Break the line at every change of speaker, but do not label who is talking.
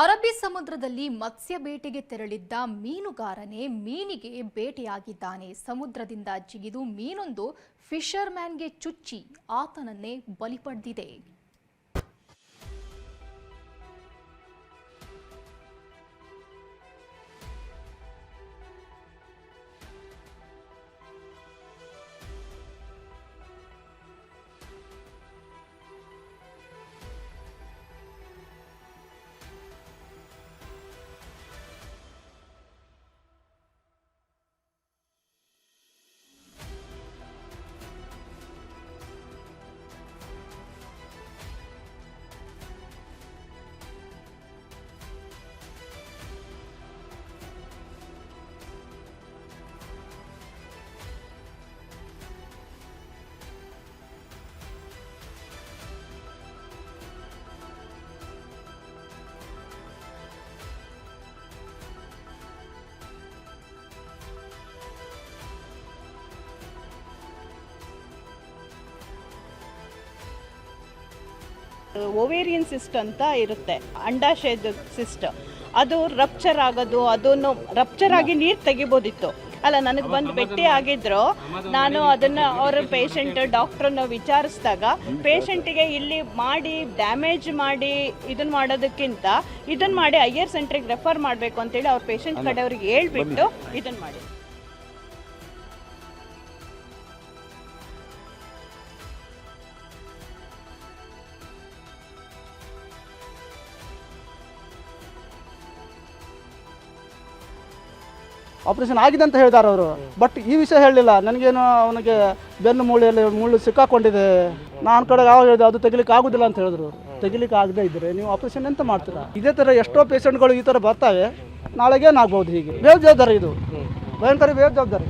ಅರಬ್ಬಿ ಸಮುದ್ರದಲ್ಲಿ ಮತ್ಸ್ಯ ಬೇಟೆಗೆ ತೆರಳಿದ್ದ ಮೀನುಗಾರನೇ ಮೀನಿಗೆ ಬೇಟೆಯಾಗಿದ್ದಾನೆ. ಸಮುದ್ರದಿಂದ ಜಿಗಿದು ಮೀನೊಂದು ಫಿಷರ್ಮ್ಯಾನ್ಗೆ ಚುಚ್ಚಿ ಆತನನ್ನೇ ಬಲಿ ಪಡೆದಿದೆ.
ಓವೇರಿಯನ್ ಸಿಸ್ಟ್ ಅಂತ ಇರುತ್ತೆ ಅಂಡಾಶಯದ ಸಿಸ್ಟ್. ಅದು ರಪ್ಚರ್ ಆಗೋದು ಅದನ್ನು ರಪ್ಚರ್ ಆಗಿ ನೀರು ತೆಗಿಬೋದಿತ್ತು. ಅಲ್ಲ ನನಗೆ ಬಂದು ಭೇಟಿ ಆಗಿದ್ರು ನಾನು ಅದನ್ನು ಅವರ ಪೇಷಂಟ್ ಡಾಕ್ಟ್ರನ್ನ ವಿಚಾರಿಸಿದಾಗ ಪೇಷಂಟಿಗೆ ಇಲ್ಲಿ ಮಾಡಿ ಡ್ಯಾಮೇಜ್ ಮಾಡಿ ಇದನ್ನ ಮಾಡೋದಕ್ಕಿಂತ ಇದನ್ನ ಮಾಡಿ ಐಯರ್ ಸೆಂಟ್ರಿಗೆ ರೆಫರ್ ಮಾಡಬೇಕು ಅಂತೇಳಿ ಅವ್ರ ಪೇಷಂಟ್ ಕಡೆಯವ್ರಿಗೆ ಹೇಳ್ಬಿಟ್ಟು ಇದನ್ನ ಮಾಡಿ.
ಆಪರೇಷನ್ ಆಗಿದೆ ಅಂತ ಹೇಳಿದಾರೆ ಅವರು. ಬಟ್ ಈ ವಿಷಯ ಹೇಳಲಿಲ್ಲ. ನನಗೇನು ಅವನಿಗೆ ಬೆನ್ನು ಮೂಳೆಯಲ್ಲಿ ಮುಳ್ಳು ಸಿಕ್ಕಾಕೊಂಡಿದೆ. ನಾನು ಕಡೆ ಯಾವ ಹೇಳಿದೆ, ಅದು ತೆಗಿಲಿಕ್ಕೆ ಆಗುದಿಲ್ಲ ಅಂತ ಹೇಳಿದ್ರು ತೆಗಿಲಿಕ್ಕೆ ಆಗದೆ ಇದ್ದರೆ ನೀವು ಆಪರೇಷನ್ ಎಂತ ಮಾಡ್ತೀರಾ? ಇದೇ ಥರ ಎಷ್ಟೋ ಪೇಷಂಟ್ಗಳು ಈ ಥರ ಬರ್ತಾವೆ. ನಾಳೆಗೆ ಏನಾಗ್ಬೋದು ಹೀಗೆ? ಬೇಜವಾಬ್ದಾರಿ ಇದು. ಭಯಂಕರ ಬೇಜವಾಬ್ದಾರಿ